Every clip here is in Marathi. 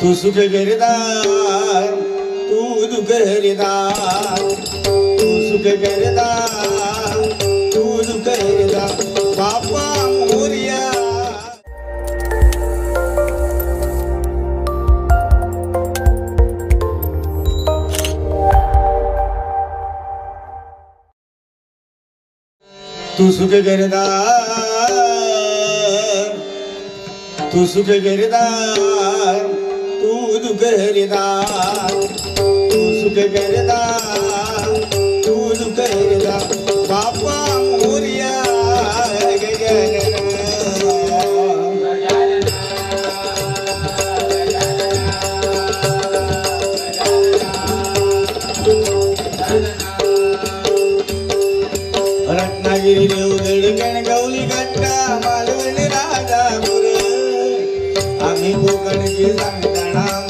तू सुख करदार तू दुख हरदार तू सुख करदार तू दुख हरदार बापा मोरिया. तू सुख करदार तू सुख करदार. सुख दुःख तू सुख करदा तू सुख हरिदार बापा मोर्या गजानन रत्नागिरी देवगड गणगौली गट्टा मालवण राजापूर. आम्ही कोकणची सांगताना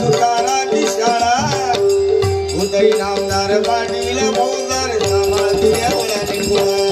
ગઈ નામદાર પાટીલ બહુદર સમાધિ ઓલાની ગોળા